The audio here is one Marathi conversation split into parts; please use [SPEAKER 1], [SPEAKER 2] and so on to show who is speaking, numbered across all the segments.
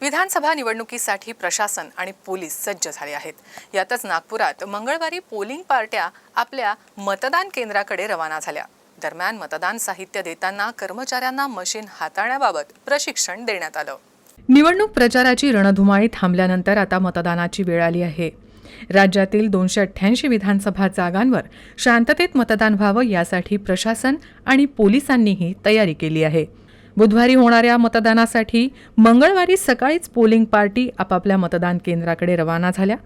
[SPEAKER 1] विधानसभा निवडणुकीसाठी प्रशासन आणि पोलीस सज्ज झाले आहेत. यातच नागपुरात मंगळवारी पोलिंग पार्ट्या आपल्या मतदान केंद्राकडे रवाना झाल्या. दरम्यान मतदान साहित्य देताना कर्मचाऱ्यांना मशीन हाताळण्याबाबत प्रशिक्षण देण्यात आलं. निवडणूक प्रचाराची रणधुमाळी थांबल्यानंतर आता मतदानाची वेळ आली आहे. राज्यातील दोनशे अठ्ठ्याऐंशी विधानसभा जागांवर शांततेत मतदान व्हावं यासाठी प्रशासन आणि पोलिसांनीही तयारी केली आहे. बुधवारी होणाऱ्या मतदानासाठी मंगळवारी सकाळीच पोलिंग पार्टी आपापल्या मतदान केंद्राकडे रवाना झाल्या.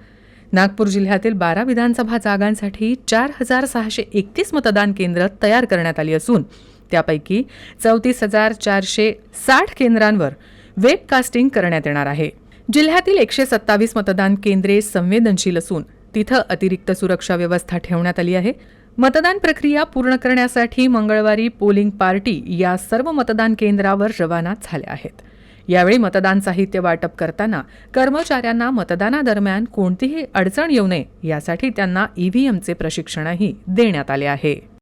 [SPEAKER 1] नागपूर जिल्ह्यातील बारा विधानसभा जागांसाठी चार हजार सहाशे एकतीस मतदान केंद्र तयार करण्यात आली असून त्यापैकी चौतीस हजार चारशे साठ केंद्रांवर वेबकास्टिंग करण्यात येणार आहे. जिल्ह्यातील एकशे सत्तावीस मतदान केंद्रे संवेदनशील असून तिथं अतिरिक्त सुरक्षा व्यवस्था ठेवण्यात आली आहे. मतदान प्रक्रिया पूर्ण करण्यासाठी मंगळवारी पोलिंग पार्टी या सर्व मतदान केंद्रावर रवाना झाल्या आहेत. यावेळी मतदान साहित्य वाटप करताना कर्मचाऱ्यांना मतदानादरम्यान कोणतीही अडचण येऊ नये यासाठी त्यांना ईव्हीएमचे प्रशिक्षणही देण्यात आले आहे.